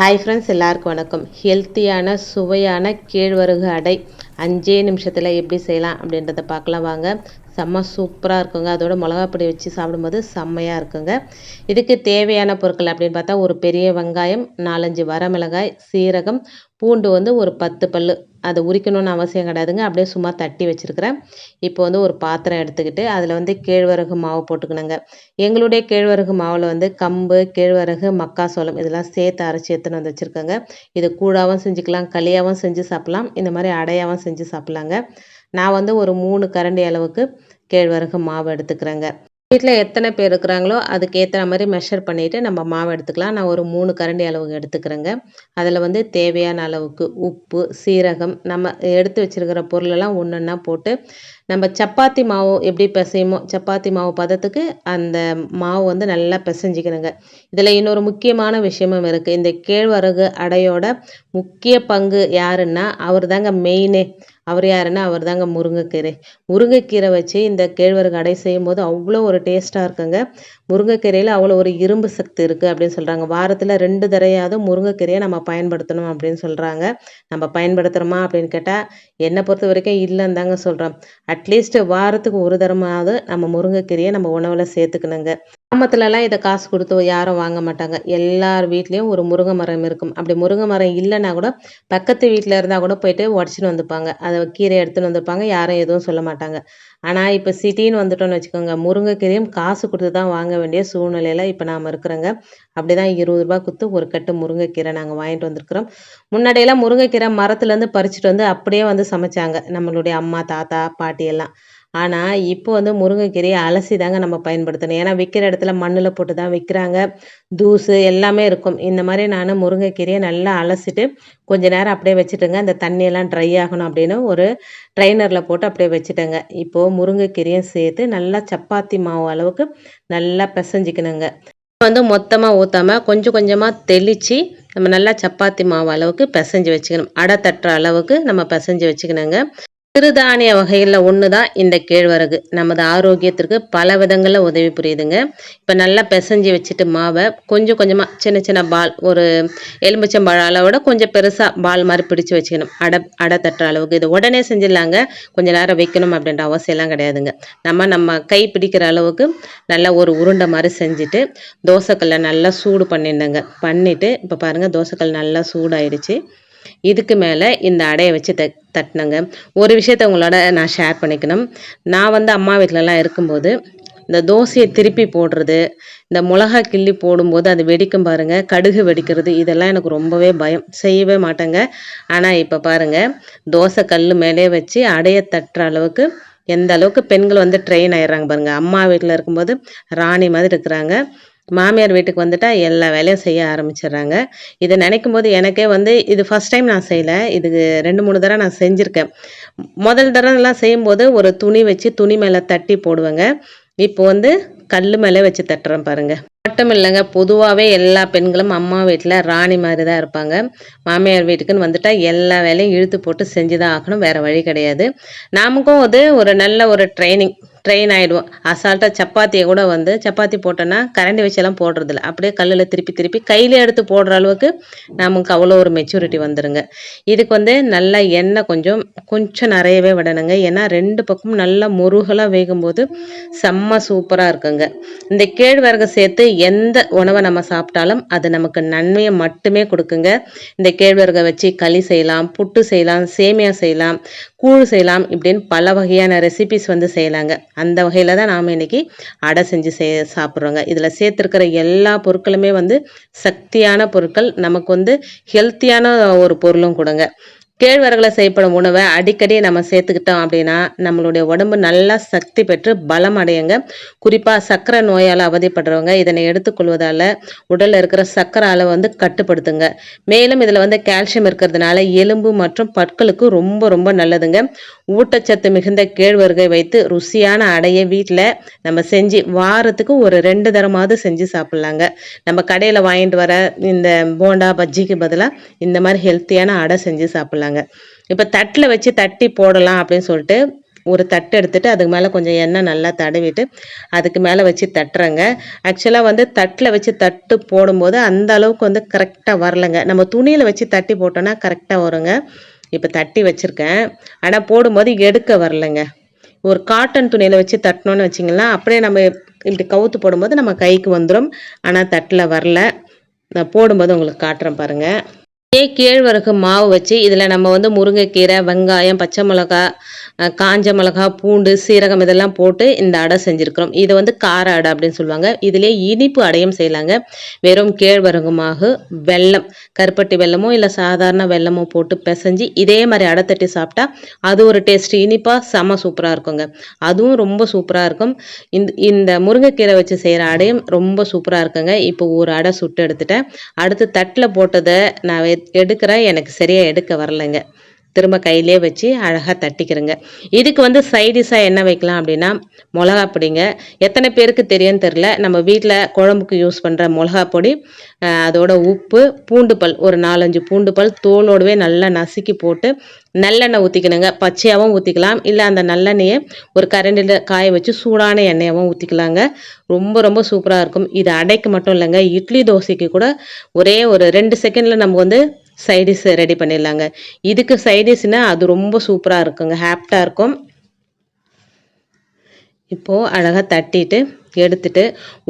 Hi friends எல்லாருக்கும் வணக்கம். ஹெல்த்தியான சுவையான கேழ்வரகு அடை அஞ்சே நிமிஷத்தில் எப்படி செய்யலாம் அப்படின்றத பார்க்கலாம் வாங்க. செம்ம சூப்பராக இருக்குங்க. அதோட மிளகாப்பொடி வச்சு சாப்பிடும்போது செம்மையாக இருக்குங்க. இதுக்கு தேவையான பொருட்கள் அப்படின்னு பார்த்தா ஒரு பெரிய வெங்காயம் நாலஞ்சு வரமிளகாய் சீரகம் பூண்டு வந்து ஒரு பத்து பல் அதை உரிக்கணும்னு அவசியம் கிடையாதுங்க. அப்படியே சும்மா தட்டி வச்சுருக்கிறேன். இப்போ வந்து ஒரு பாத்திரம் எடுத்துக்கிட்டு அதில் வந்து கேழ்வரகு மாவு போட்டுக்கணுங்க. எங்களுடைய கேழ்வரகு மாவில் வந்து கம்பு கேழ்வரகு மக்காசோளம் இதெல்லாம் சேர்த்து அரைச்சி எடுத்துன்னு வந்து வச்சுருக்கேங்க. இது கூழாகவும் செஞ்சுக்கலாம் களியாகவும் செஞ்சு சாப்பிட்லாம். இந்த மாதிரி அடையாகவும் செஞ்சு சாப்பிட்லாங்க. நான் வந்து ஒரு மூணு கரண்டி அளவுக்கு கேழ்வரகு மாவு எடுத்துக்கிறேங்க. வீட்டில் எத்தனை பேர் இருக்கிறாங்களோ அதுக்கேற்ற மாதிரி மெஷர் பண்ணிவிட்டு நம்ம மாவு எடுத்துக்கலாம். நான் ஒரு மூணு கரண்டி அளவுக்கு எடுத்துக்கிறேங்க. அதில் வந்து தேவையான அளவுக்கு உப்பு சீரகம் நம்ம எடுத்து வச்சுருக்கிற பொருளெல்லாம் ஒன்று ஒன்றா போட்டு நம்ம சப்பாத்தி மாவு எப்படி பிசையுமோ சப்பாத்தி மாவு பதத்துக்கு அந்த மாவு வந்து நல்லா பிசைஞ்சிக்கணுங்க. இதில் இன்னொரு முக்கியமான விஷயமும் இருக்குது இந்த கேழ்வரகு அடையோட முக்கிய பங்கு யாருன்னா அவர் தாங்க மெயினே அவர் யாருன்னா அவர் தாங்க முருங்கைக்கீரை. முருங்கைக்கீரை வச்சு இந்த கேழ்வரகு அடை செய்யும் போது அவ்வளோ ஒரு டேஸ்ட்டாக இருக்குங்க. முருங்கைக்கீரையில் அவ்வளோ ஒரு இரும்பு சக்தி இருக்குது அப்படின்னு சொல்கிறாங்க வாரத்தில் ரெண்டு தடையாவது முருங்கைக்கீரையை நம்ம பயன்படுத்தணும் அப்படின்னு சொல்கிறாங்க நம்ம பயன்படுத்துகிறோமா அப்படின்னு கேட்டால் என்னை பொறுத்த வரைக்கும் இல்லைன்னு தாங்க சொல்கிறோம் அட்லீஸ்ட் வாரத்துக்கு ஒரு தரமாவது நம்ம முருங்கைக்கீரையை நம்ம உணவில் சேர்த்துக்கணுங்க. கிராமத்துலலாம் இதை காசு கொடுத்து யாரும் வாங்க மாட்டாங்க. எல்லார் வீட்லேயும் ஒரு முருங்கை மரம் இருக்கும். அப்படி முருங்கை மரம் இல்லைன்னா கூட பக்கத்து வீட்டில் இருந்தால் கூட போயிட்டு உடச்சின்னு வந்துப்பாங்க. அதை கீரை எடுத்துன்னு வந்திருப்பாங்க. யாரும் எதுவும் சொல்ல மாட்டாங்க. ஆனால் இப்போ சிட்டின்னு வந்துட்டோம்னு வச்சுக்கோங்க. முருங்கைக்கீரையும் காசு கொடுத்து தான் வாங்க வேண்டிய சூழ்நிலையில் இப்போ நாம் இருக்கிறோங்க. அப்படி தான் இருபது ரூபா கொடுத்து ஒரு கட்டு முருங்கைக்கீரை நாங்கள் வாங்கிட்டு வந்திருக்கிறோம். முன்னாடியெல்லாம் முருங்கைக்கீரை மரத்துலேருந்து பறிச்சுட்டு வந்து அப்படியே வந்து சமைச்சாங்க. நம்மளுடைய அம்மா தாத்தா பாட்டி எல்லாம். ஆனால் இப்போ வந்து முருங்கைக்கீரையை அலசி தாங்க நம்ம பயன்படுத்தணும். ஏன்னா விற்கிற இடத்துல மண்ணில் போட்டு தான் விற்கிறாங்க தூசு எல்லாமே இருக்கும். இந்த மாதிரி நான் முருங்கைக்கீரையை நல்லா அலசிட்டு கொஞ்ச நேரம் அப்படியே வச்சுட்டுங்க. அந்த தண்ணியெல்லாம் ட்ரை ஆகணும் அப்படின்னு ஒரு ட்ரைனரில் போட்டு அப்படியே வச்சுட்டேங்க. இப்போது முருங்கைக்கீரையும் சேர்த்து நல்லா சப்பாத்தி மாவு அளவுக்கு நல்லா பிசைஞ்சிக்கணுங்க. வந்து மொத்தமாக ஊற்றாமல் கொஞ்சம் கொஞ்சமாக தெளித்து நம்ம நல்லா சப்பாத்தி மாவு அளவுக்கு பிசைஞ்சு வச்சுக்கணும். அடை தட்டுற அளவுக்கு நம்ம பிசைஞ்சு வச்சுக்கணுங்க. சிறுதானிய வகையில் ஒன்று தான் இந்த கேழ்வரகு. நமது ஆரோக்கியத்திற்கு பல விதங்களில் உதவி புரியுதுங்க. இப்போ நல்லா பிசைஞ்சு வச்சுட்டு மாவை கொஞ்சம் கொஞ்சமாக சின்ன சின்ன பால் ஒரு எலுமிச்சம்பழ அளவோட கொஞ்சம் பெருசாக பால் மாதிரி பிடிச்சி வச்சுக்கணும். அடை அடை தட்டுற அளவுக்கு. இது உடனே செஞ்சிடலாங்க. கொஞ்சம் நேரம் வைக்கணும் அப்படின்ற அவசியம்லாம் கிடையாதுங்க. நம்ம நம்ம கை பிடிக்கிற அளவுக்கு நல்லா ஒரு உருண்டை மாதிரி செஞ்சுட்டு தோசைக்கல்லை நல்லா சூடு பண்ணியிருந்தேங்க பண்ணிவிட்டு இப்போ பாருங்கள் தோசைக்கல் நல்லா சூடாயிடுச்சு. இதுக்கு மேலே இந்த அடையை வச்சு த தட்டினங்க. ஒரு விஷயத்த உங்களோட நான் ஷேர் பண்ணிக்கணும். நான் வந்து அம்மா வீட்டிலலாம் இருக்கும்போது இந்த தோசையை திருப்பி போடுறது இந்த மிளகா கிள்ளி போடும்போது அது வெடிக்கும் பாருங்க கடுகு வெடிக்கிறது இதெல்லாம் எனக்கு ரொம்பவே பயம். செய்யவே மாட்டேங்க. ஆனால் இப்போ பாருங்க தோசை கல் மேலே வச்சு அடையை தட்டுற அளவுக்கு எந்த அளவுக்கு பெண்கள் வந்து ட்ரெயின் ஆயிடுறாங்க பாருங்கள் அம்மா வீட்டில் இருக்கும்போது ராணி மாதிரி இருக்கிறாங்க. மாமியார் வீட்டுக்கு வந்துட்டால் எல்லா வேலையும் செய்ய ஆரம்பிச்சிடுறாங்க. இதை நினைக்கும் போது எனக்கே வந்து இது ஃபஸ்ட் டைம் நான் செய்யலை. இதுக்கு ரெண்டு மூணு தடவை நான் செஞ்சுருக்கேன். முதல் தடவைலாம் செய்யும்போது ஒரு துணி வச்சு துணி மேலே தட்டி போடுவேங்க. இப்போ வந்து கல் மேலே வச்சு தட்டுறேன் பாருங்கள் மட்டும் இல்லைங்க பொதுவாகவே எல்லா பெண்களும் அம்மா வீட்டில் ராணி மாதிரி தான் இருப்பாங்க. மாமியார் வீட்டுக்குன்னு வந்துட்டால் எல்லா வேலையும் இழுத்து போட்டு செஞ்சு தான் ஆகணும் வேறு வழி கிடையாது. நமக்கும் அது ஒரு நல்ல ஒரு ட்ரைனிங் ட்ரெயின் ஆகிடுவோம் அசால்ட்டாக சப்பாத்தியை கூட வந்து சப்பாத்தி போட்டோன்னா கரண்டி வச்செல்லாம் போடுறதில்ல. அப்படியே கல்லில் திருப்பி திருப்பி கையில் எடுத்து போடுற அளவுக்கு நமக்கு அவ்வளோ ஒரு மெச்சூரிட்டி வந்துடுங்க இதுக்கு வந்து நல்லா எண்ணெய் கொஞ்சம் கொஞ்சம் நிறையவே விடணுங்க. ஏன்னா ரெண்டு பக்கமும் நல்லா முருகலாக வேகும்போது செம்ம சூப்பராக இருக்குங்க. இந்த கேழ்வரகு சேர்த்து எந்த உணவை நம்ம சாப்பிட்டாலும் அது நமக்கு நன்மையை மட்டுமே கொடுக்குங்க. இந்த கேழ்வரகை வச்சு களி செய்யலாம் புட்டு செய்யலாம் சேமியா செய்யலாம் கூழ் செய்யலாம் இப்படின்னு பல வகையான ரெசிபிஸ் வந்து செய்யலாங்க. அந்த வகையில் தான் நாம் இன்றைக்கி அடை செஞ்சு சே சாப்பிட்றோங்க. இதில் சேர்த்துருக்கிற எல்லா பொருட்களுமே வந்து சக்தியான பொருட்கள். நமக்கு வந்து ஹெல்த்தியான ஒரு பொருளும் கொடுங்க. கேழ்வரகுல செய்யப்படும் உணவை அடிக்கடி நம்ம சேர்த்துக்கிட்டோம் அப்படின்னா நம்மளுடைய உடம்பு நல்லா சக்தி பெற்று பலம் அடையுங்க. குறிப்பாக சர்க்கரை நோயால் அவதிப்படுறவங்க இதனை எடுத்துக்கொள்வதால் உடலில் இருக்கிற சர்க்கரை அளவு வந்து கட்டுப்படுத்துங்க. மேலும் இதில் வந்து கால்சியம் இருக்கிறதுனால எலும்பு மற்றும் பற்களுக்கு ரொம்ப ரொம்ப நல்லதுங்க. ஊட்டச்சத்து மிகுந்த கேழ்வரகை வைத்து ருசியான அடையை வீட்டில் நம்ம செஞ்சு வாரத்துக்கு ஒரு ரெண்டு தரமாவது செஞ்சு சாப்பிட்லாங்க. நம்ம கடையில் வாங்கிட்டு வர இந்த போண்டா பஜ்ஜிக்கு பதிலாக இந்த மாதிரி ஹெல்த்தியான அடை செஞ்சு சாப்பிட்லாங்க. இப்போ தட்டில் வச்சு தட்டி போடலாம் அப்படின்னு சொல்லிட்டு ஒரு தட்டு எடுத்துட்டு அதுக்கு மேலே கொஞ்சம் எண்ணெய் நல்லா தடவிட்டு அதுக்கு மேலே வச்சு தட்டுறேங்க. ஆக்சுவலாக வந்து தட்டில் வச்சு தட்டு போடும்போது அந்த அளவுக்கு வந்து கரெக்டாக வரலைங்க. நம்ம துணியில் வச்சு தட்டி போட்டோன்னா கரெக்டாக வருங்க. இப்போ தட்டி வச்சுருக்கேன். ஆனால் போடும்போது எடுக்க வரலைங்க. ஒரு காட்டன் துணியில் வச்சு தட்டினோன்னு வச்சிங்களேன் அப்படியே நம்ம இப்படி கவுத்து போடும்போது நம்ம கைக்கு வந்துடும் ஆனால் தட்டில் வரல. நான் போடும்போது உங்களுக்கு காட்டுறேன் பாருங்கள் இதே கேழ்வரகு மாவு வச்சு இதில் நம்ம வந்து முருங்கைக்கீரை வெங்காயம் பச்சை மிளகா காஞ்ச மிளகா பூண்டு சீரகம் இதெல்லாம் போட்டு இந்த அடை செஞ்சுருக்கிறோம். இது வந்து கார அடை அப்படின்னு சொல்லுவாங்க. இதிலே இனிப்பு அடையும் செய்யலாங்க. வெறும் கேழ்வரகு மாவு வெல்லம் கருப்பட்டி வெல்லமோ இல்லை சாதாரண வெல்லமோ போட்டு பிசைஞ்சு இதே மாதிரி அடை தட்டி சாப்பிட்டா அது ஒரு டேஸ்ட். இனிப்பாக செம சூப்பராக இருக்குங்க. அதுவும் ரொம்ப சூப்பராக இருக்கும். இந்த இந்த முருங்கைக்கீரை வச்சு செய்கிற அடையும் ரொம்ப சூப்பராக இருக்குங்க. இப்போ ஒரு அடை சுட்டு எடுத்துட்டேன். அடுத்து தட்டில் போட்டதை நான் எடுக்கிறேன். எனக்கு சரியாக எடுக்க வரலைங்க. திரும்ப கையிலே வச்சு அழகாக தட்டிக்கிறேங்க. இதுக்கு வந்து சைடிஷாக என்ன வைக்கலாம் அப்படின்னா மிளகா பொடிங்க. எத்தனை பேருக்கு தெரியும்னு தெரில நம்ம வீட்டில் குழம்புக்கு யூஸ் பண்ணுற மிளகா பொடி அதோட உப்பு பூண்டு பல் ஒரு நாலஞ்சு பூண்டு பல் தோலோடவே நல்லா நசுக்கி போட்டு நல்லெண்ணெய் ஊற்றிக்கணுங்க பச்சையாகவும் ஊற்றிக்கலாம் இல்லை அந்த நல்லெண்ணெயை ஒரு கரண்டியில் காய வச்சு சூடான எண்ணெயாகவும் ஊற்றிக்கலாங்க ரொம்ப ரொம்ப சூப்பராக இருக்கும். இது அடைக்கு மட்டும் இல்லைங்க. இட்லி தோசைக்கு கூட ஒரே ஒரு ரெண்டு செகண்டில் நம்ம வந்து சைடிஷ் ரெடி பண்ணிடலாங்க. இதுக்கு சைடிஷ்னா அது ரொம்ப சூப்பராக இருக்குங்க. ஹாப்டாக இருக்கும். இப்போது அழகாக தட்டிட்டு எடுத்துட்டு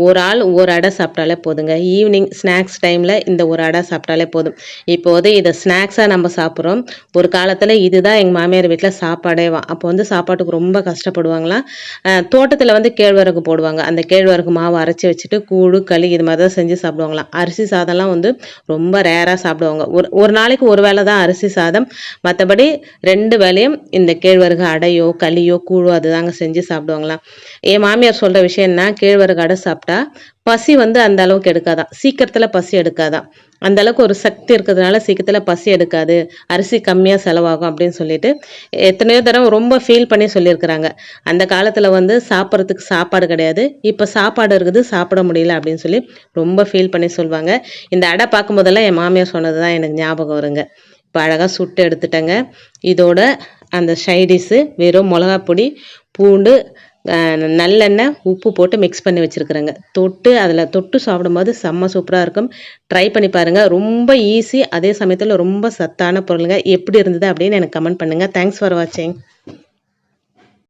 ஒரு ஆள் ஒரு அடை சாப்பிட்டாலே போதுங்க. ஈவினிங் ஸ்நாக்ஸ் டைமில் இந்த ஒரு அடை சாப்பிட்டாலே போதும். இப்போது இதை ஸ்நாக்ஸாக நம்ம சாப்பிட்றோம். ஒரு காலத்தில் இதுதான் எங்கள் மாமியார் வீட்டில் சாப்பாடேவா அப்போ வந்து சாப்பாட்டுக்கு ரொம்ப கஷ்டப்படுவாங்களாம். தோட்டத்தில் வந்து கேழ்வரகு போடுவாங்க. அந்த கேழ்வரகு மாவு அரைச்சி வச்சுட்டு கூழு களி இது மாதிரி தான் செஞ்சு சாப்பிடுவாங்களாம். அரிசி சாதம்லாம் வந்து ரொம்ப ரேராக சாப்பிடுவாங்க. ஒரு ஒரு நாளைக்கு ஒரு வேளை தான் அரிசி சாதம். மற்றபடி ரெண்டு வேளையும் இந்த கேழ்வரகு அடையோ களியோ கூழோ அதுதாங்க செஞ்சு சாப்பிடுவாங்களாம். என் மாமியார் சொல்கிற விஷயம் என்ன கேழ்வரகு அடை சாப்பிட்டா பசி வந்து அந்த அளவுக்கு எடுக்காதான் சீக்கிரத்தில் பசி எடுக்காதான் அந்த அளவுக்கு ஒரு சக்தி இருக்கிறதுனால சீக்கிரத்தில் பசி எடுக்காது. அரிசி கம்மியாக செலவாகும் அப்படின்னு சொல்லிட்டு எத்தனையோ தடவை ரொம்ப ஃபீல் பண்ணி சொல்லியிருக்கிறாங்க. அந்த காலத்தில் வந்து சாப்பிட்றதுக்கு சாப்பாடு கிடையாது. இப்போ சாப்பாடு இருக்குது சாப்பிட முடியல அப்படின்னு சொல்லி ரொம்ப ஃபீல் பண்ணி சொல்லுவாங்க இந்த அடை பார்க்கும்போதெல்லாம் என் மாமியார் சொன்னது தான் எனக்கு ஞாபகம் வருங்க. இப்போ அழகாக சுட்டு எடுத்துட்டேங்க. இதோட அந்த சைடிஷு வெறும் மிளகாப்பொடி பூண்டு நல்லெண்ணெய் உப்பு போட்டு மிக்ஸ் பண்ணி வச்சுருக்குறேங்க. தொட்டு அதில் தொட்டு சாப்பிடும்போது செம்ம சூப்பராக இருக்கும். ட்ரை பண்ணி பாருங்கள் ரொம்ப ஈஸி அதே சமயத்தில் ரொம்ப சத்தான பொருளுங்க. எப்படி இருந்தது அப்படின்னு எனக்கு கமெண்ட் பண்ணுங்கள் தேங்க்ஸ் ஃபார் வாட்சிங்